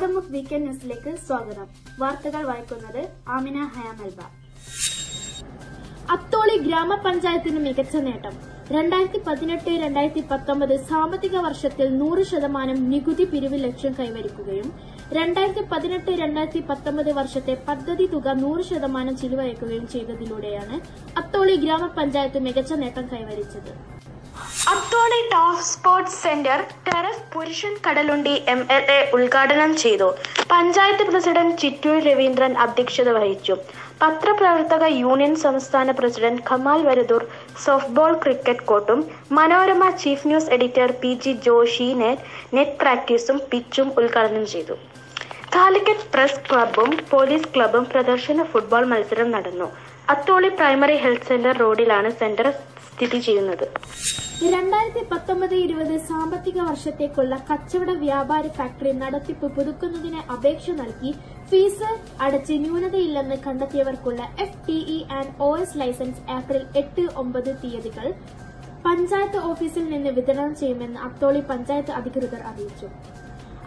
ആദമുഖ് weekend ന്യൂസിലേക്ക് സ്വാഗതം. വാർത്തകൾ വായിക്കുന്നത് ആമിന ഹയാമൽബ അത്തോളി ഗ്രാമപഞ്ചായത്തിന് മികച്ച നേട്ടം. രണ്ടായിരത്തി പതിനെട്ട് രണ്ടായിരത്തി പത്തൊമ്പത് സാമ്പത്തിക വർഷത്തിൽ നൂറ് ശതമാനം നികുതി പിരിവ് ലക്ഷ്യം കൈവരിക്കുകയും രണ്ടായിരത്തി പതിനെട്ട് രണ്ടായിരത്തി പത്തൊമ്പത് വർഷത്തെ പദ്ധതി തുക നൂറ് ശതമാനം ചിലവഴിക്കുകയും ചെയ്തതിലൂടെയാണ് അത്തോളി ഗ്രാമപഞ്ചായത്ത് മികച്ച നേട്ടം കൈവരിച്ചത്. Atholi top sports centre terrace പുരുഷൻ കടലുണ്ടി എം എൽ എ ഉദ്ഘാടനം ചെയ്തു. പഞ്ചായത്ത് പ്രസിഡന്റ് ചിറ്റൂർ രവീന്ദ്രൻ അധ്യക്ഷത വഹിച്ചു. പത്രപ്രവർത്തക യൂണിയൻ സംസ്ഥാന president Kamal Varadoor softball cricket കോർട്ടും Manorama chief news editor P G Joshi net net പ്രാക്ടീസും പിച്ചും ഉദ്ഘാടനം ചെയ്തു. കാലിക്കറ്റ് പ്രസ് ക്ലബും പോലീസ് ക്ലബും പ്രദർശന ഫുട്ബോൾ മത്സരം നടന്നു. അത്തോളി പ്രൈമറി ഹെൽത്ത് സെന്റർ റോഡിലാണ് സെന്റർ സ്ഥിതി ചെയ്യുന്നത് രണ്ടായിരത്തി പത്തൊമ്പത് ഇരുപത് സാമ്പത്തിക വർഷത്തേക്കുള്ള കച്ചവട വ്യാപാര ഫാക്ടറി നടത്തിപ്പ് പുതുക്കുന്നതിന് അപേക്ഷ നൽകി ഫീസ് അടച്ച് ന്യൂനതയില്ലെന്ന് കണ്ടെത്തിയവർക്കുള്ള F T E and O S licence April എട്ട് ഒമ്പത് തീയതികൾ പഞ്ചായത്ത് ഓഫീസിൽ നിന്ന് വിതരണം ചെയ്യുമെന്ന് അത്തോളി പഞ്ചായത്ത് അധികൃതർ അറിയിച്ചു.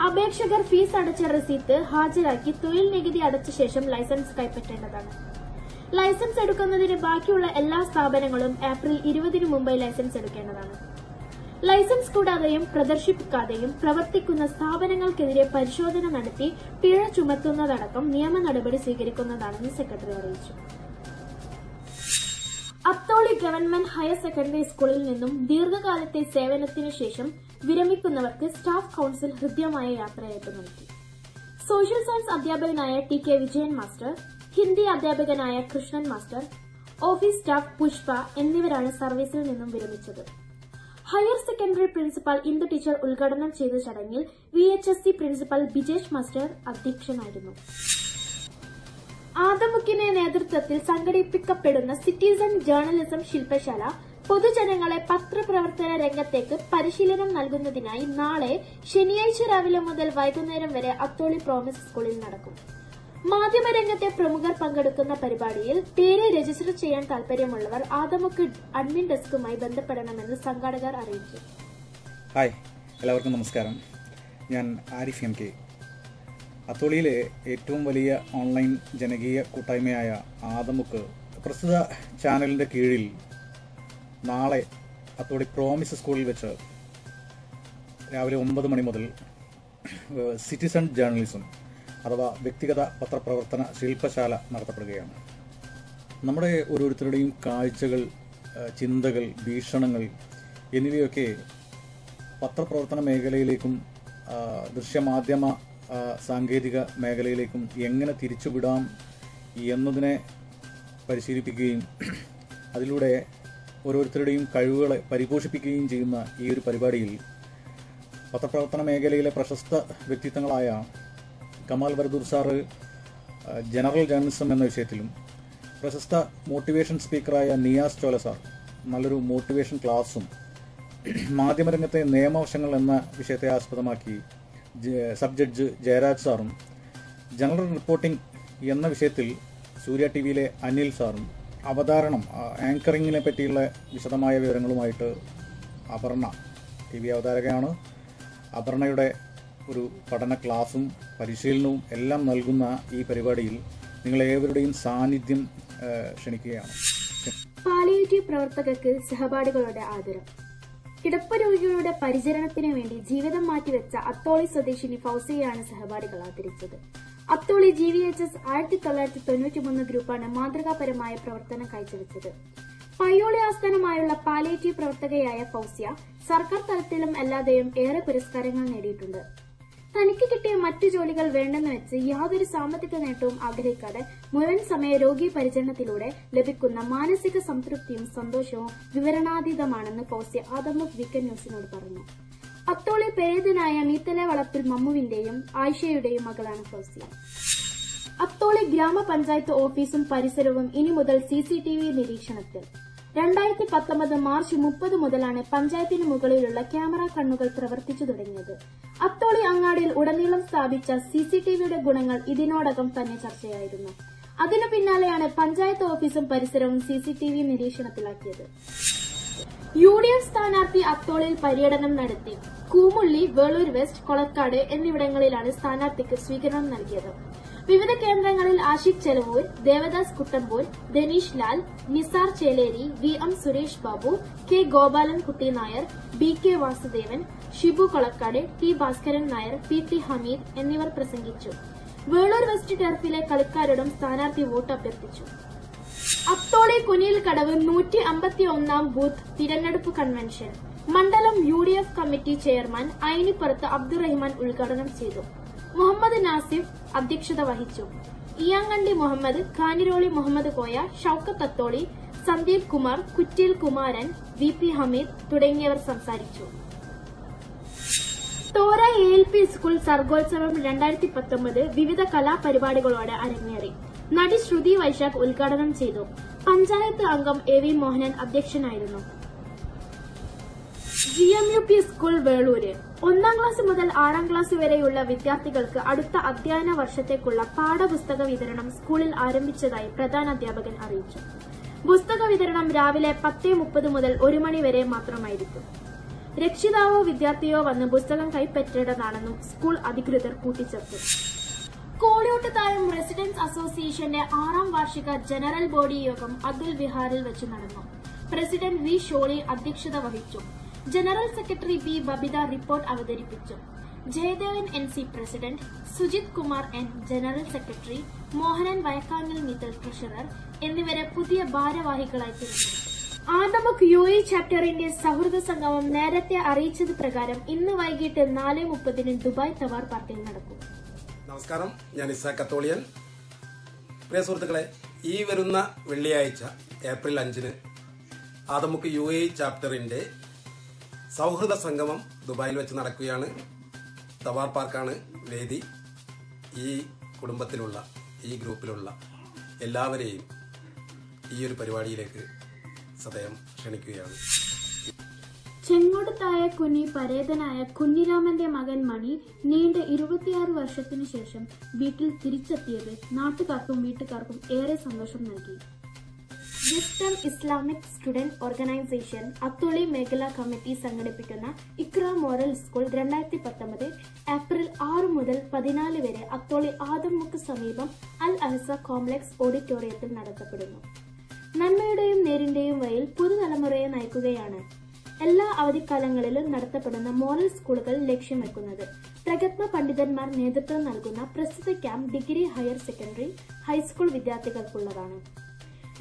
അപേക്ഷകർ ഫീസ് അടച്ച റെസീറ്റ് ഹാജരാക്കി തൊഴിൽ നികുതി അടച്ച ശേഷം ലൈസൻസ് കൈപ്പറ്റേണ്ടതാണ്. ലൈസൻസ് എടുക്കുന്നതിന് ബാക്കിയുള്ള എല്ലാ സ്ഥാപനങ്ങളും ഏപ്രിൽ ഇരുപതിനു മുമ്പ് ലൈസൻസ് എടുക്കേണ്ടതാണ്. ലൈസൻസ് കൂടാതെയും പ്രദർശിപ്പിക്കാതെയും പ്രവർത്തിക്കുന്ന സ്ഥാപനങ്ങൾക്കെതിരെ പരിശോധന നടത്തി പിഴ ചുമത്തുന്നതടക്കം നിയമ നടപടി സ്വീകരിക്കുന്നതാണെന്ന് സെക്രട്ടറി അറിയിച്ചു. അത്തോളി ഗവൺമെന്റ് ഹയർ സെക്കൻഡറി സ്കൂളിൽ നിന്നും ദീർഘകാലത്തെ സേവനത്തിനു ശേഷം വിരമിക്കുന്നവർക്ക് സ്റ്റാഫ് കൌൺസിൽ ഹൃദ്യമായ യാത്രയയപ്പ് നൽകി. സോഷ്യൽ സയൻസ് അധ്യാപകനായ T K Vijayan master Hindi അധ്യാപകനായ Krishnan master office staff Pushpa എന്നിവരാണ് സർവീസിൽ നിന്നും വിരമിച്ചത്. Higher secondary principal Indu teacher ഉദ്ഘാടനം ചെയ്ത ചടങ്ങിൽ V H S C principal Bijesh master അധ്യക്ഷനായിരുന്നു. ആദമുക്കിന്റെ നേതൃത്വത്തിൽ സംഘടിപ്പിക്കപ്പെടുന്ന സിറ്റിസൺ ജേർണലിസം ശില്പശാല പൊതുജനങ്ങളെ പത്രപ്രവർത്തന രംഗത്തേക്ക് പരിശീലനം നൽകുന്നതിനായി നാളെ ശനിയാഴ്ച രാവിലെ മുതൽ വൈകുന്നേരം വരെ അത്തോളി പ്രോമിസ് സ്കൂളിൽ നടക്കും. മാധ്യമരംഗത്തെ പ്രമുഖർ പങ്കെടുക്കുന്ന പരിപാടിയിൽ പേര് രജിസ്റ്റർ ചെയ്യാൻ താൽപര്യമുള്ളവർ ആദമുക്ക് അഡ്മിൻ ഡെസ്കുമായി ബന്ധപ്പെടണമെന്ന് സംഘാടകർ അറിയിച്ചു. ഹായ് എല്ലാവർക്കും നമസ്കാരം. ഞാൻ ആരിഫ് എം കെ. അത്തോളിയിലെ ഏറ്റവും വലിയ ഓൺലൈൻ ജനകീയ കൂട്ടായ്മയായ ആദമുക്ക് പ്രസ്തുത ചാനലിന്റെ കീഴിൽ നാളെ അത്തോളി പ്രോമിസ് സ്കൂളിൽ വെച്ച് രാവിലെ ഒമ്പത് മണി മുതൽ സിറ്റിസൺ ജേർണലിസം അഥവാ വ്യക്തിഗത പത്രപ്രവർത്തന ശില്പശാല നടത്തപ്പെടുകയാണ്. നമ്മുടെ ഓരോരുത്തരുടെയും കാഴ്ചകൾ ചിന്തകൾ ഭീഷണങ്ങൾ എന്നിവയൊക്കെ പത്രപ്രവർത്തന മേഖലയിലേക്കും ദൃശ്യമാധ്യമ സാങ്കേതിക മേഖലയിലേക്കും എങ്ങനെ തിരിച്ചുവിടാം എന്നതിനെ പരിശീലിപ്പിക്കുകയും അതിലൂടെ ഓരോരുത്തരുടെയും കഴിവുകളെ പരിപോഷിപ്പിക്കുകയും ചെയ്യുന്ന ഈ ഒരു പരിപാടിയിൽ പത്രപ്രവർത്തന മേഖലയിലെ പ്രശസ്ത വ്യക്തിത്വങ്ങളായ Kamal Varadoor sir general journalism എന്ന വിഷയത്തിലും പ്രശസ്ത മോട്ടിവേഷൻ സ്പീക്കറായ നിയാസ് ചോല സാർ നല്ലൊരു മോട്ടിവേഷൻ ക്ലാസ്സും മാധ്യമരംഗത്തെ നിയമവശങ്ങൾ എന്ന വിഷയത്തെ ആസ്പദമാക്കി സബ് ജഡ്ജ് ജയരാജ് സാറും ജനറൽ റിപ്പോർട്ടിംഗ് എന്ന വിഷയത്തിൽ സൂര്യ ടി വിയിലെ അനിൽ സാറും അവതാരണം ആങ്കറിങ്ങിനെ പറ്റിയുള്ള വിശദമായ വിവരങ്ങളുമായിട്ട് അപർണ ടി വി അവതാരകയാണ്. അപർണയുടെ ഒരു പഠന ക്ലാസും പരിശീലനവും എല്ലാം നൽകുന്ന ഈ പരിപാടിയിൽ നിങ്ങളേവരുടെയും സാന്നിധ്യം ക്ഷണിക്കുകയാണ്. പാലിയേറ്റീവ് പ്രവർത്തകർക്ക് സഹപാഠികളുടെ ആദരം. കിടപ്പ് രോഗികളുടെ പരിചരണത്തിന് വേണ്ടി ജീവിതം മാറ്റിവെച്ച അത്തോളി സ്വദേശിനി ഫൗസിയെയാണ് സഹപാഠികൾ ആദരിച്ചത്. Atholi G V H S ആയിരത്തി തൊള്ളായിരത്തി തൊണ്ണൂറ്റി മൂന്ന് ഗ്രൂപ്പാണ് മാതൃകാപരമായ പ്രവർത്തനം കാഴ്ചവെച്ചത്. പയ്യോളി ആസ്ഥാനമായുള്ള പാലിയേറ്റീവ് പ്രവർത്തകയായ ഫൗസിയ സർക്കാർ തലത്തിലും അല്ലാതെയും ഏറെ പുരസ്കാരങ്ങൾ നേടിയിട്ടുണ്ട്. തനിക്ക് കിട്ടിയ മറ്റു ജോലികൾ വേണ്ടെന്ന് വെച്ച് യാതൊരു സാമ്പത്തിക നേട്ടവും ആഗ്രഹിക്കാതെ മുഴുവൻ സമയ രോഗി പരിചരണത്തിലൂടെ ലഭിക്കുന്ന മാനസിക സംതൃപ്തിയും സന്തോഷവും വിവരണാതീതമാണെന്ന് കോസ്യ ആദമുഖ് വീക്കെൻഡ് ന്യൂസിനോട് പറഞ്ഞു. അത്തോളി പേരിതനായ മീത്തലെ വളപ്പിൽ മമ്മുവിന്റെയും ആയിഷയുടെയും മകളാണ് കോസ്യ അത്തോളി ഗ്രാമപഞ്ചായത്ത് ഓഫീസും പരിസരവും ഇനി മുതൽ സിസിടിവി നിരീക്ഷണത്തിൽ. രണ്ടായിരത്തി പത്തൊമ്പത് മാർച്ച് മുപ്പത് മുതലാണ് പഞ്ചായത്തിന് മുകളിലുള്ള ക്യാമറ കണ്ണുകൾ പ്രവർത്തിച്ചു തുടങ്ങിയത്. അത്തോളി അങ്ങാടിയിൽ ഉടനീളം സ്ഥാപിച്ച സി സി ഗുണങ്ങൾ ഇതിനോടകം തന്നെ ചർച്ചയായിരുന്നു. അതിനു പിന്നാലെയാണ് പഞ്ചായത്ത് ഓഫീസും പരിസരവും സി സി ടി വി നിരീക്ഷണത്തിലാക്കിയത്. യു ഡി എഫ് സ്ഥാനാർത്ഥി അത്തോളിൽ പര്യടനം നടത്തി. കൂമുള്ളി വേളൂർ വെസ്റ്റ് കൊളക്കാട് എന്നിവിടങ്ങളിലാണ് സ്ഥാനാർത്ഥിക്ക് സ്വീകരണം നൽകിയത്. വിവിധ കേന്ദ്രങ്ങളിൽ Ashiq Chelavoor Devadas Kuttamboor Dhaneesh Lal Nisar Cheleri V M Suresh Babu K Gopalan Kutty Nair B K Vasudevan Shibu Kolakkad T Bhaskaran Nair P T Hameed എന്നിവർ പ്രസംഗിച്ചു. വേളൂർ വെസ്റ്റ് ടെർഫിലെ കളിക്കാരോടും സ്ഥാനാർത്ഥി വോട്ട് അഭ്യർത്ഥിച്ചു. അത്തോളി കുനിയിൽ കടവ് നൂറ്റി അമ്പത്തി ഒന്നാം ബൂത്ത് തിരഞ്ഞെടുപ്പ് കൺവെൻഷൻ. മണ്ഡലം U D F committee chairman Ayinippurath Abdurahiman ഉദ്ഘാടനം ചെയ്തു. മുഹമ്മദ് നാസിഫ് അധ്യക്ഷത വഹിച്ചു. ഇയാങ്കണ്ടി മുഹമ്മദ് കാനിരോളി മുഹമ്മദ് കോയ ഷൌക്കത്ത് അത്തോളി സന്ദീപ് കുമാർ കുറ്റിൽ കുമാരൻ വി പി ഹമീദ് തുടങ്ങിയവർ സംസാരിച്ചു. Thora A L P school സർഗോത്സവം രണ്ടായിരത്തി പത്തൊമ്പത് വിവിധ കലാപരിപാടികളോടെ അരങ്ങേറി. നടി ശ്രുതി വൈശാഖ് ഉദ്ഘാടനം ചെയ്തു. പഞ്ചായത്ത് അംഗം എ വി മോഹനൻ അധ്യക്ഷനായിരുന്നു. G M U P school Velur ഒന്നാം ക്ലാസ് മുതൽ ആറാം ക്ലാസ് വരെയുള്ള വിദ്യാർത്ഥികൾക്ക് അടുത്ത അധ്യയന വർഷത്തേക്കുള്ള പാഠപുസ്തക വിതരണം സ്കൂളിൽ ആരംഭിച്ചതായി പ്രധാന അധ്യാപകൻ അറിയിച്ചു. പുസ്തക വിതരണം രാവിലെ പത്തേ മുപ്പത് മുതൽ ഒരു മണി വരെ മാത്രമായിരിക്കും. രക്ഷിതാവോ വിദ്യാർത്ഥിയോ വന്ന് പുസ്തകം കൈപ്പറ്റേണ്ടതാണെന്നും സ്കൂൾ അധികൃതർ കൂട്ടിച്ചേർത്തു. കോളിയോട്ട് താഴം റെസിഡൻസ് അസോസിയേഷന്റെ ആറാം വാർഷിക ജനറൽ ബോഡി യോഗം അതുൽ വിഹാറിൽ വെച്ച് നടന്നു. പ്രസിഡന്റ് വി ഷോളി അധ്യക്ഷത വഹിച്ചു. General secretary B Babitha report അവതരിപ്പിച്ചു. Jayadevan N. C. President Sujith Kumar N. General secretary Mohanan Vayakkangal Mithal treasurer എന്നിവരെ പുതിയ ഭാരവാഹികളായി തിരഞ്ഞെടുത്തു. ആദമക് യു എ ചാപ്റ്ററിന്റെ സൗഹൃദ സംഗമം നേരത്തെ അറിയിച്ചത് പ്രകാരം ഇന്ന് വൈകിട്ട് നാല് മുപ്പതിന് ദുബായ് തവാർ പാർക്കിൽ നടക്കും. നമസ്കാരം. ഞാൻ ഇസാ കത്തോളിയൻ. പ്രിയ സുഹൃത്തുക്കളെ ഈ വരുന്ന വെള്ളിയാഴ്ച ഏപ്രിൽ അഞ്ചിന് ആദമുക്ക് യു എ ചാപ്റ്ററിന്റെ സൗഹൃദ സംഗമം ദുബായിൽ വെച്ച് നടക്കുകയാണ്. തവാർ പാർക്കാണ് വേദി. ഈ കുടുംബത്തിലുള്ള ഈ ഗ്രൂപ്പിലുള്ള എല്ലാവരെയും ഈ ഒരു പരിപാടിയിലേക്ക് സദയം ക്ഷണിക്കുകയാണ്. ചെങ്ങോടത്തായ കുഞ്ഞി പരേതനായ കുഞ്ഞിരാമന്റെ മകൻ മണി നീണ്ട ഇരുപത്തിയാറ് വർഷത്തിനു ശേഷം വീട്ടിൽ തിരിച്ചെത്തിയത് നാട്ടുകാർക്കും വീട്ടുകാർക്കും ഏറെ സന്തോഷം നൽകി. Western Islamic student organisation Atholi മേഖലാ കമ്മിറ്റി സംഘടിപ്പിക്കുന്ന ഇക്ര മോറൽ സ്കൂൾ രണ്ടായിരത്തി പത്തൊമ്പത് ഏപ്രിൽ ആറ് മുതൽ പതിനാല് വരെ അത്തോളി ആദമുക്ക് സമീപം അൽ അഹസ കോംപ്ലക്സ് ഓഡിറ്റോറിയത്തിൽ നടത്തപ്പെടുന്നു. നന്മയുടെയും നേരിന്റെയും വഴിയിൽ പുതുതലമുറയെ നയിക്കുകയാണ് എല്ലാ അവധിക്കാലങ്ങളിലും നടത്തപ്പെടുന്ന മോറൽ സ്കൂളുകൾ ലക്ഷ്യം വെക്കുന്നത് പ്രഗത്ഭ പണ്ഡിതന്മാർ നേതൃത്വം നൽകുന്ന പ്രസ്തുത camp degree higher secondary high school വിദ്യാർത്ഥികൾക്കുള്ളതാണ്.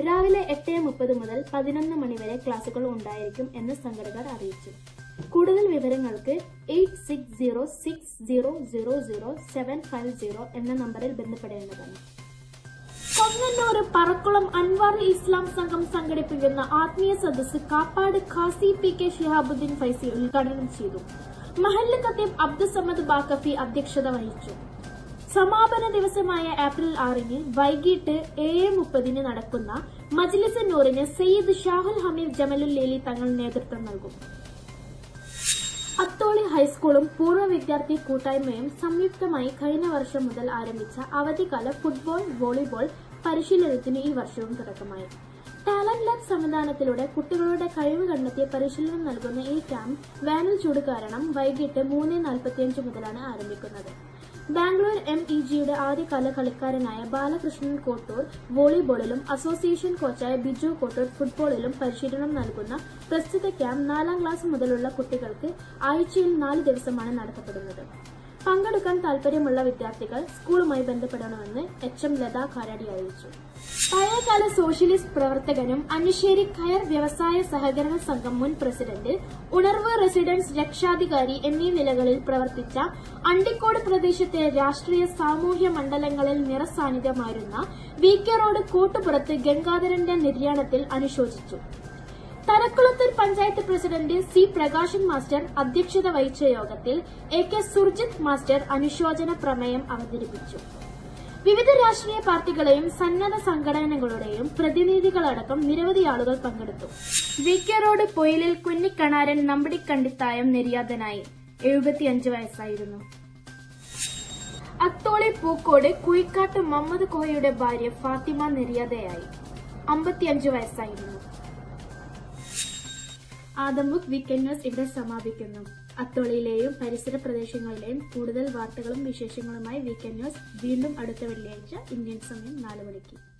രാവിലെ എട്ട് മുപ്പത് മുതൽ പതിനൊന്ന് മണിവരെ ക്ലാസുകൾ ഉണ്ടായിരിക്കും എന്ന് സംഘടകർ അറിയിച്ചു. കൂടുതൽ വിവരങ്ങൾക്ക് eight six zero six zero zero zero seven five zero എന്ന നമ്പറിൽ ബന്ധപ്പെടേണ്ടതാണ്. കൊങ്ങന്നൂർ പറക്കുളം അൻവാർ ഇസ്ലാം സംഘം സംഘടിപ്പിക്കുന്ന ആത്മീയ സദസ് കാപ്പാട് ഖാസി പി കെ ഷിഹാബുദ്ദീൻ ഫൈസി ഉദ്ഘാടനം ചെയ്തു. മഹല്ല് ഖത്തീബ് അബ്ദുസമദ് ബാക്കഫി അധ്യക്ഷത വഹിച്ചു. സമാപന ദിവസമായ ഏപ്രിൽ ആറിന് വൈകിട്ട് ഏഴ് മുപ്പതിന് നടക്കുന്ന മജ്ലിസ് നൂറിന് സയ്യിദ് ഷാഹുൽ ഹമീദ് ജമലുൽ ലേലി തങ്ങൾ നേതൃത്വം നൽകും. അത്തോളി ഹൈസ്കൂളും പൂർവ വിദ്യാർത്ഥി കൂട്ടായ്മയും സംയുക്തമായി കഴിഞ്ഞ വർഷം മുതൽ ആരംഭിച്ച അവധിക്കാല ഫുട്ബോൾ വോളിബോൾ പരിശീലനത്തിന് ഈ വർഷവും തുടക്കമായി. ടാലന്റ് ലാബ് സംവിധാനത്തിലൂടെ കുട്ടികളുടെ കഴിവ് കണ്ടെത്തിയ പരിശീലനം നൽകുന്ന ഈ ക്യാമ്പ് വേനൽ ചൂട് കാരണം വൈകിട്ട് മൂന്ന് നാൽപ്പത്തിയഞ്ച് മുതലാണ് ആരംഭിക്കുന്നത്. ബാംഗ്ലൂർ എം ഇ ജിയുടെ ആദ്യകാല കളിക്കാരനായ ബാലകൃഷ്ണൻ കോട്ടൂർ വോളിബോളിലും അസോസിയേഷൻ കോച്ചായ ബിജു കോട്ടൂർ ഫുട്ബോളിലും പരിശീലനം നൽകുന്ന പ്രസ്തുത ക്യാമ്പ് നാലാം ക്ലാസ് മുതലുള്ള കുട്ടികൾക്ക് ആഴ്ചയിൽ നാല് ദിവസമാണ് നടത്തപ്പെടുന്നത്. പങ്കെടുക്കാൻ താല്പര്യമുള്ള വിദ്യാർത്ഥികൾ സ്കൂളുമായി ബന്ധപ്പെടണമെന്ന് എച്ച് എം ലത കാരാടി അറിയിച്ചു. പഴയകാല സോഷ്യലിസ്റ്റ് പ്രവർത്തകനും അനുശേരി കയർ വ്യവസായ സഹകരണ സംഘം മുൻ പ്രസിഡന്റ് ഉണർവ് റെസിഡൻസ് രക്ഷാധികാരി എന്നീ നിലകളിൽ പ്രവർത്തിച്ച അണ്ടിക്കോട് പ്രദേശത്തെ രാഷ്ട്രീയ സാമൂഹ്യ മണ്ഡലങ്ങളിൽ നിറസാന്നിധ്യമായിരുന്ന വി കെ റോഡ് കൂട്ടുപുറത്ത് ഗംഗാധരന്റെ നിര്യാണത്തിൽ അനുശോചിച്ചു. Thalakkulathur panchayat president C Prakashan master അധ്യക്ഷത വഹിച്ച യോഗത്തിൽ എ കെ സുർജിത് മാസ്റ്റർ അനുശോചന പ്രമേയം അവതരിപ്പിച്ചു. വിവിധ രാഷ്ട്രീയ പാർട്ടികളെയും സന്നദ്ധ സംഘടനകളുടെയും പ്രതിനിധികളടക്കം നിരവധി ആളുകൾ പങ്കെടുത്തു. വി കെ റോഡ് പൊയിലിൽ കുഞ്ഞിക്കണാരൻ നമ്പടിക്കണ്ടിത്തായം നിര്യാതനായി. എഴുപത്തിയഞ്ച് വയസ്സായിരുന്നു. അത്തോളി പൂക്കോട് കുയിക്കാട്ട് മമ്മദ് കോഹയുടെ ഭാര്യ ഫാത്തിമ നിര്യാതയായി. അമ്പത്തിയഞ്ച് വയസ്സായിരുന്നു. ആദമുക് വീക്കെൻഡ് ന്യൂസ് ഇവിടെ സമാപിക്കുന്നു. അത്തോളിയിലെയും പരിസര പ്രദേശങ്ങളിലെയും കൂടുതൽ വാർത്തകളും വിശേഷങ്ങളുമായി വീക്കെൻഡ് ന്യൂസ് വീണ്ടും അടുത്ത വെള്ളിയാഴ്ച ഇന്ത്യൻ സമയം നാല് മണിക്ക്.